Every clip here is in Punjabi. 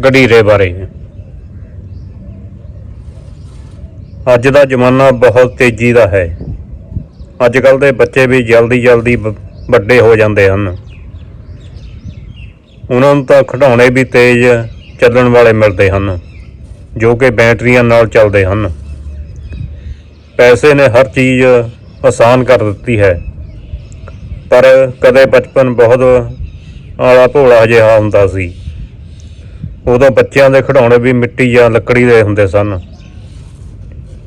ਗਡੀਰੇ ਬਾਰੇ। ਅੱਜ ਦਾ ਜ਼ਮਾਨਾ ਬਹੁਤ ਤੇਜ਼ੀ ਦਾ ਹੈ। ਅੱਜ ਕੱਲ ਦੇ ਬੱਚੇ ਵੀ ਜਲਦੀ ਜਲਦੀ ਵ- ਵੱਡੇ ਹੋ ਜਾਂਦੇ ਹਨ। ਉਹਨਾਂ ਨੂੰ ਤਾਂ ਖਿਡੌਣੇ ਵੀ ਤੇਜ਼ ਚੱਲਣ ਵਾਲੇ ਮਿਲਦੇ ਹਨ, ਜੋ ਕਿ ਬੈਟਰੀਆਂ ਨਾਲ ਚੱਲਦੇ ਹਨ। ਪੈਸੇ ਨੇ ਹਰ ਚੀਜ਼ ਆਸਾਨ ਕਰ ਦਿੱਤੀ ਹੈ। ਪਰ ਕਦੇ ਬਚਪਨ ਬਹੁਤ ਆਲਾ ਭੋਲਾ ਜਿਹਾ ਹੁੰਦਾ ਸੀ। ਉਦੋਂ ਬੱਚਿਆਂ ਦੇ ਖਿਡੌਣੇ ਵੀ ਮਿੱਟੀ ਜਾਂ ਲੱਕੜੀ ਦੇ ਹੁੰਦੇ ਸਨ।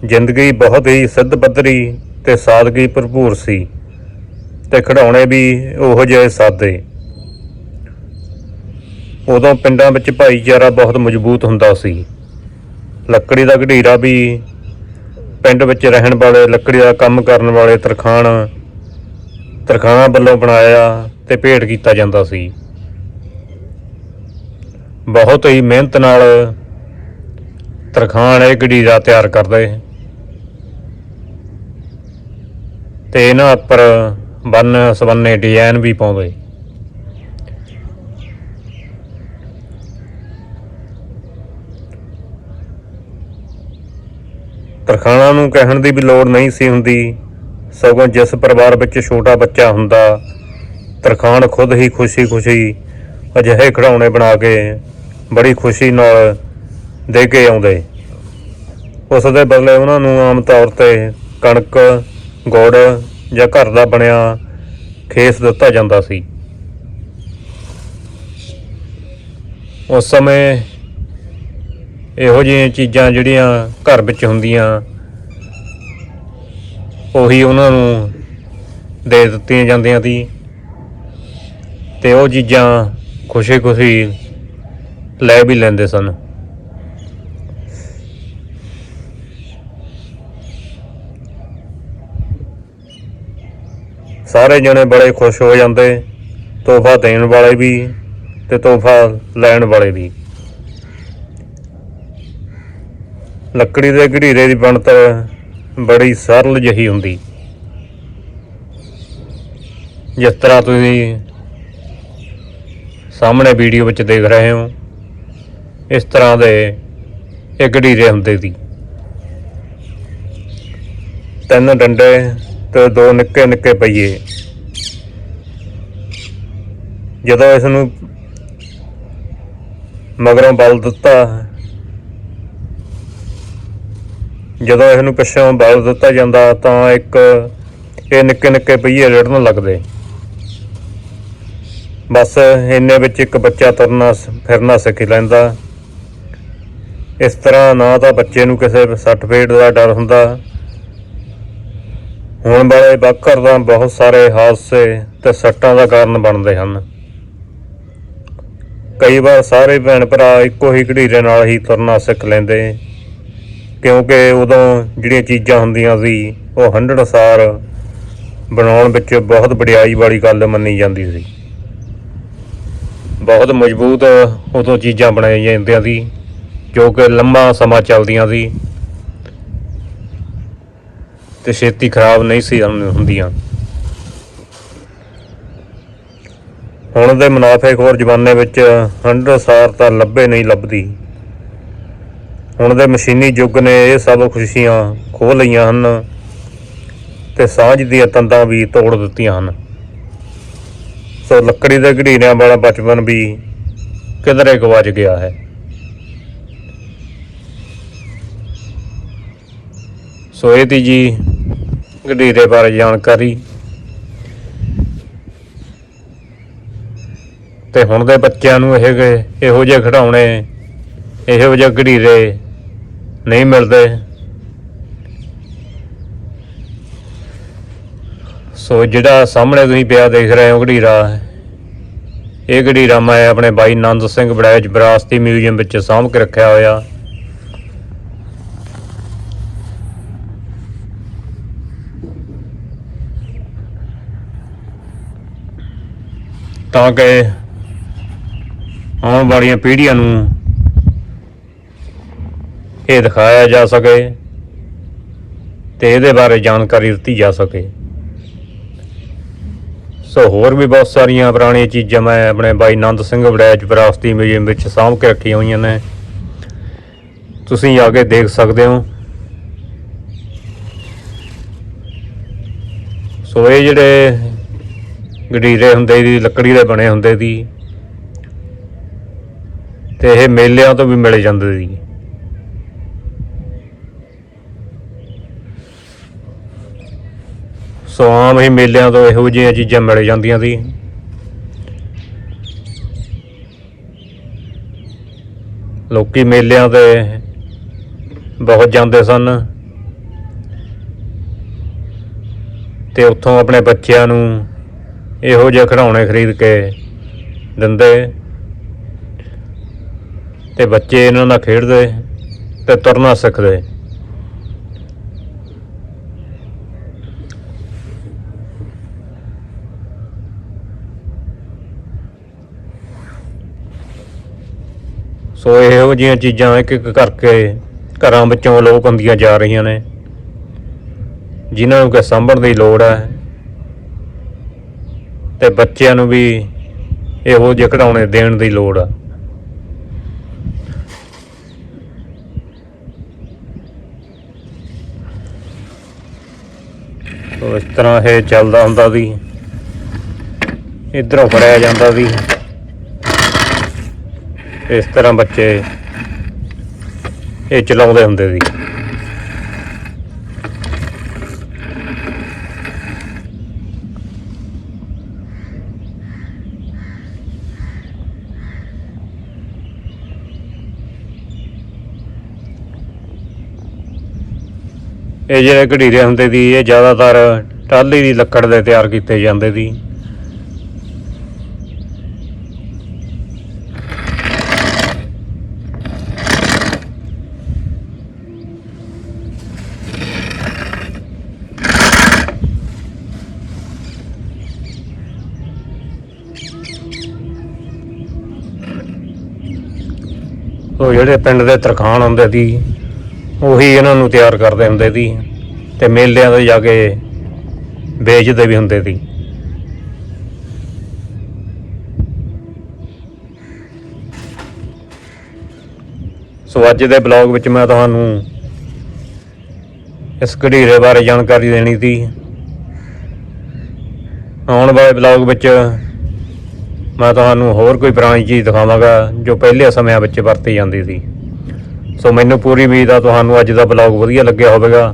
ਜ਼ਿੰਦਗੀ ਬਹੁਤ ਹੀ ਸਿੱਧ ਪੱਧਰੀ ਤੇ ਸਾਦਗੀ ਭਰਪੂਰ ਸੀ ਤੇ ਖਿਡੌਣੇ ਵੀ ਉਹੋ ਜਿਹੇ ਸਾਦੇ। ਉਦੋਂ ਪਿੰਡਾਂ ਵਿੱਚ ਭਾਈਚਾਰਾ ਬਹੁਤ ਮਜ਼ਬੂਤ ਹੁੰਦਾ ਸੀ। ਲੱਕੜੀ ਦਾ ਘੜੀਰਾ ਵੀ ਪਿੰਡ ਵਿੱਚ ਰਹਿਣ ਵਾਲੇ, ਲੱਕੜੀ ਦਾ ਕੰਮ ਕਰਨ ਵਾਲੇ ਤਰਖਾਣ, ਤਰਖਾਣਾ ਵੱਲੋਂ ਬਣਾਇਆ ਤੇ ਭੇਟ ਕੀਤਾ ਜਾਂਦਾ ਸੀ। ਬਹੁਤ ਹੀ ਮਿਹਨਤ ਨਾਲ ਤਰਖਾਣ ਇਹ ਗੜੀਰਾ ਤਿਆਰ ਕਰਦੇ ਤੇ ਇਹਨਾਂ ਉੱਪਰ ਬੰਨ ਸਬੰਨੇ ਡਿਜ਼ਾਈਨ ਵੀ ਪਾਉਂਦੇ। ਤਰਖਾਣਾ ਨੂੰ ਕਹਿਣ ਦੀ ਵੀ ਲੋੜ ਨਹੀਂ ਸੀ ਹੁੰਦੀ। ਸਗੋਂ ਜਿਸ ਪਰਿਵਾਰ ਵਿੱਚ ਛੋਟਾ ਬੱਚਾ ਹੁੰਦਾ, ਤਰਖਾਣ ਖੁਦ ਹੀ ਖੁਸ਼ੀ-ਖੁਸ਼ੀ ਅਜਿਹੇ ਖਿਡੌਣੇ ਬਣਾ ਕੇ ਬੜੀ ਖੁਸ਼ੀ ਨਾਲ ਦੇ ਕੇ ਆਉਂਦੇ। ਉਸ ਦੇ ਬਦਲੇ ਉਹਨਾਂ ਨੂੰ ਆਮ ਤੌਰ ਤੇ ਕਣਕ, ਗੁੜ ਜਾਂ ਘਰ ਦਾ ਬਣਿਆ ਖੇਸ ਦਿੱਤਾ ਜਾਂਦਾ ਸੀ। ਉਸ ਸਮੇਂ ਇਹੋ ਜਿਹੀਆਂ ਚੀਜ਼ਾਂ ਜਿਹੜੀਆਂ ਘਰ ਵਿੱਚ ਹੁੰਦੀਆਂ, ਉਹੀ ਉਹਨਾਂ ਨੂੰ ਦੇ ਦਿੱਤੀਆਂ ਜਾਂਦੀਆਂ ਸੀ ਤੇ ਉਹ ਚੀਜ਼ਾਂ ਖੁਸ਼ੀ-ਖੁਸ਼ੀ ਲੈ ਵੀ ਲੈਂਦੇ ਸਨ। ਸਾਰੇ ਜਣੇ ਬੜੇ ਖੁਸ਼ ਹੋ ਜਾਂਦੇ, ਤੋਹਫਾ ਦੇਣ ਵਾਲੇ ਵੀ ਤੇ ਤੋਹਫਾ ਲੈਣ ਵਾਲੇ ਵੀ। ਲੱਕੜੀ ਦੇ ਘੜੀਰੇ ਦੀ ਬਣਤਰ ਬੜੀ ਸਰਲ ਜਿਹੀ ਹੁੰਦੀ। ਜਿਸ ਤਰ੍ਹਾਂ ਤੁਸੀਂ ਸਾਹਮਣੇ ਵੀਡੀਓ ਵਿੱਚ ਦੇਖ ਰਹੇ ਹੋ ਇਸ ਤਰ੍ਹਾਂ ਦੇ ਇਹ ਘੜੀਰੇ ਹੁੰਦੇ ਸੀ। ਤਿੰਨ ਡੰਡੇ ਤੇ ਦੋ ਨਿੱਕੇ ਨਿੱਕੇ ਪਈਏ ਜਦੋਂ ਇਸ ਨੂੰ ਮਗਰੋਂ ਬਲ ਦਿੱਤਾ, ਜਦੋਂ ਇਸ ਨੂੰ ਪਿੱਛੋਂ ਬਲ ਦਿੱਤਾ ਜਾਂਦਾ ਤਾਂ ਇੱਕ ਇਹ ਨਿੱਕੇ ਨਿੱਕੇ ਪਹੀਏ ਰੜਨ ਲੱਗਦੇ। ਬਸ ਇੰਨੇ ਵਿੱਚ ਇੱਕ ਬੱਚਾ ਤੁਰਨਾ ਸ- ਫਿਰਨਾ ਸਿੱਖ ਲੈਂਦਾ। ਇਸ ਤਰ੍ਹਾਂ ਨਾ ਤਾਂ ਬੱਚੇ ਨੂੰ ਕਿਸੇ ਸੱਟ ਫੇਟ ਦਾ ਡਰ ਹੁੰਦਾ। ਹੁਣ ਵਾਲੇ ਬਾਕਰ ਦਾ ਬਹੁਤ ਸਾਰੇ ਹਾਦਸੇ ਤੇ ਸੱਟਾਂ ਦਾ ਕਾਰਨ ਬਣਦੇ ਹਨ। ਕਈ ਵਾਰ ਸਾਰੇ ਭੈਣ ਭਰਾ ਇੱਕੋ ਹੀ ਘੜੀਰੇ ਨਾਲ ਹੀ ਤੁਰਨਾ ਸਿੱਖ ਲੈਂਦੇ, ਕਿਉਂਕਿ ਉਦੋਂ ਜਿਹੜੀਆਂ ਚੀਜ਼ਾਂ ਹੁੰਦੀਆਂ ਸੀ, ਉਹ ਹੰਢਣਸਾਰ ਬਣਾਉਣ ਵਿੱਚ ਬਹੁਤ ਵਡਿਆਈ ਵਾਲੀ ਗੱਲ ਮੰਨੀ ਜਾਂਦੀ ਸੀ। ਬਹੁਤ ਮਜ਼ਬੂਤ ਉਦੋਂ ਚੀਜ਼ਾਂ ਬਣਾਈਆਂ ਜਾਂਦੀਆਂ ਸੀ। ਜੋ ਕਿ ਲੰਮਾ ਸਮਾਂ ਚੱਲਦੀਆਂ ਸੀ ਤੇ ਛੇਤੀ ਖਰਾਬ ਨਹੀਂ ਸੀ ਹੁੰਦੀਆਂ। ਹੁਣ ਦੇ ਮੁਨਾਫੇਖੋਰ ਜ਼ਮਾਨੇ ਵਿੱਚ ਹੰਢਣਸਾਰ ਤਾਂ ਲੱਭੇ ਨਹੀਂ ਲੱਭਦੀ। ਹੁਣ ਦੇ ਮਸ਼ੀਨੀ ਯੁੱਗ ਨੇ ਇਹ ਸਭ ਖੁਸ਼ੀਆਂ ਖੋਹ ਲਈਆਂ ਹਨ ਤੇ ਸਾਂਝ ਦੀਆਂ ਤੰਦਾਂ ਵੀ ਤੋੜ ਦਿੱਤੀਆਂ ਹਨ। ਸੋ ਲੱਕੜੀ ਦੇ ਘੜੀਰਿਆਂ ਵਾਲਾ ਬਚਪਨ ਵੀ ਕਿਧਰੇ ਗਵਾਚ ਗਿਆ ਹੈ। ਸੋ ਇਹ ਤੀ ਜੀ ਘੜੀਰੇ ਬਾਰੇ ਜਾਣਕਾਰੀ। ਤੇ ਹੁਣ ਦੇ ਬੱਚਿਆਂ ਨੂੰ ਇਹ ਗਏ, ਇਹੋ ਜਿਹੇ ਖਿਡੌਣੇ, ਇਹੋ ਜਿਹੇ ਘੜੀਰੇ ਨਹੀਂ ਮਿਲਦੇ। ਸੋ ਜਿਹੜਾ ਸਾਹਮਣੇ ਤੁਸੀਂ ਪਿਆ ਦੇਖ ਰਹੇ ਹੋ ਘੜੀਰਾ, ਇਹ ਗੜੀਰਾ ਮੈਂ ਆਪਣੇ ਬਾਈ ਨੰਦ ਸਿੰਘ ਬੜੈਚ ਵਿਰਾਸਤੀ ਮਿਊਜ਼ੀਅਮ ਵਿੱਚ ਸਾਂਭ ਕੇ ਰੱਖਿਆ ਹੋਇਆ। ਤਾਂ ਕਿ ਆਉਣ ਵਾਲੀਆਂ ਪੀੜ੍ਹੀਆਂ ਨੂੰ ਇਹ ਦਿਖਾਇਆ ਜਾ ਸਕੇ ਤੇ ਇਹਦੇ ਬਾਰੇ ਜਾਣਕਾਰੀ ਦਿੱਤੀ ਜਾ ਸਕੇ। ਸੋ ਹੋਰ ਵੀ ਬਹੁਤ ਸਾਰੀਆਂ ਪੁਰਾਣੀਆਂ ਚੀਜ਼ਾਂ ਮੈਂ ਆਪਣੇ ਬਾਈ ਨੰਦ ਸਿੰਘ ਵੜੈਚ ਵਿਰਾਸਤੀ ਮਿਊਜ਼ੀਅਮ ਵਿੱਚ ਸਾਂਭ ਕੇ ਰੱਖੀਆਂ ਹੋਈਆਂ ਨੇ। ਤੁਸੀਂ ਆ ਕੇ ਦੇਖ ਸਕਦੇ ਹੋ। ਸੋ ਇਹ ਜਿਹੜੇ ਗਡੀਰੇ ਹੁੰਦੇ ਸੀ, ਲੱਕੜੀ ਦੇ ਬਣੇ ਹੁੰਦੇ ਸੀ, ਤੇ ਇਹ ਮੇਲਿਆਂ ਤੋਂ ਵੀ ਮਿਲ ਜਾਂਦੇ ਸੀ। ਸੋ ਆਮ ਹੀ ਮੇਲਿਆਂ ਤੋਂ ਇਹੋ ਜਿਹੀਆਂ ਚੀਜ਼ਾਂ ਮਿਲ ਜਾਂਦੀਆਂ ਸੀ। ਲੋਕੀ ਮੇਲਿਆਂ ਤੇ ਬਹੁਤ ਜਾਂਦੇ ਸਨ। ਤੇ ਉੱਥੋਂ ਆਪਣੇ ਬੱਚਿਆਂ ਨੂੰ ਇਹੋ ਜਿਹੇ ਖਿਡੌਣੇ ਖਰੀਦ ਕੇ ਦਿੰਦੇ ਤੇ ਬੱਚੇ ਇਹਨਾਂ ਨਾਲ ਖੇਡਦੇ ਤੇ ਤੁਰਨਾ ਸਿੱਖਦੇ। ਸੋ ਇਹੋ ਜਿਹੀਆਂ ਚੀਜ਼ਾਂ ਇੱਕ ਇੱਕ ਕਰਕੇ ਘਰਾਂ ਵਿੱਚੋਂ ਲੋਕ ਹੁੰਦੀਆਂ ਜਾ ਰਹੀਆਂ ਨੇ। ਜਿਨ੍ਹਾਂ ਨੂੰ ਕਿ ਸਾਂਭਣ ਦੀ ਲੋੜ ਹੈ ਤੇ ਬੱਚਿਆਂ ਨੂੰ ਵੀ ਇਹੋ ਜਿਹੇ ਖਿਡੌਣੇ ਦੇਣ ਦੀ ਲੋੜ ਆ। ਸੋ ਇਸ ਤਰ੍ਹਾਂ ਇਹ ਚੱਲਦਾ ਹੁੰਦਾ ਸੀ ਇਧਰੋਂ ਫੜਿਆ ਜਾਂਦਾ ਸੀ ਇਸ ਤਰ੍ਹਾਂ ਬੱਚੇ ਇਹ ਚਲਾਉਂਦੇ ਹੁੰਦੇ ਸੀ। ਇਹ ਜਿਹੜੇ ਘੜੀਰੇ ਹੁੰਦੇ ਸੀ ਇਹ ਜ਼ਿਆਦਾਤਰ ਟਾਹਲੀ ਦੀ ਲੱਕੜ ਦੇ ਤਿਆਰ ਕੀਤੇ ਜਾਂਦੇ ਸੀ ਉਹ ਜਿਹੜੇ ਪਿੰਡ ਦੇ ਤਰਖਾਣ ਹੁੰਦੇ ਸੀ ਉਹੀ ਇਹਨਾਂ ਨੂੰ ਤਿਆਰ ਕਰਦੇ ਹੁੰਦੇ ਸੀ ਤੇ ਮੇਲਿਆਂ ਤੇ ਜਾ ਕੇ ਵੇਚਦੇ ਵੀ ਹੁੰਦੇ ਸੀ। ਸੋ ਅੱਜ ਦੇ ਬਲੌਗ ਵਿੱਚ ਮੈਂ ਤੁਹਾਨੂੰ ਇਸ ਘੜੀਰੇ ਬਾਰੇ ਜਾਣਕਾਰੀ ਦੇਣੀ ਸੀ। ਆਉਣ ਵਾਲੇ ਬਲੌਗ ਵਿੱਚ ਮੈਂ ਤੁਹਾਨੂੰ ਹੋਰ ਕੋਈ ਪੁਰਾਣੀ ਚੀਜ਼ ਦਿਖਾਵਾਂਗਾ ਜੋ ਪਹਿਲੇ ਸਮਿਆਂ ਵਿੱਚ ਵਰਤੀ ਜਾਂਦੀ ਸੀ। ਸੋ ਮੈਨੂੰ ਪੂਰੀ ਉਮੀਦ ਆ ਤੁਹਾਨੂੰ ਅੱਜ ਦਾ ਬਲੌਗ ਵਧੀਆ ਲੱਗਿਆ ਹੋਵੇਗਾ।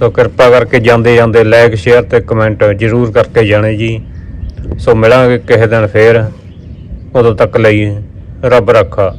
ਸੋ ਕਿਰਪਾ ਕਰਕੇ ਜਾਂਦੇ ਜਾਂਦੇ ਲਾਈਕ ਸ਼ੇਅਰ ਤੇ ਕਮੈਂਟ ਜ਼ਰੂਰ ਕਰਕੇ ਜਾਣੇ ਜੀ। ਸੋ ਮਿਲਾਂਗੇ ਕਿਸੇ ਦਿਨ ਫੇਰ। ਉਦੋਂ ਤੱਕ ਲਈ ਰੱਬ ਰੱਖਾ।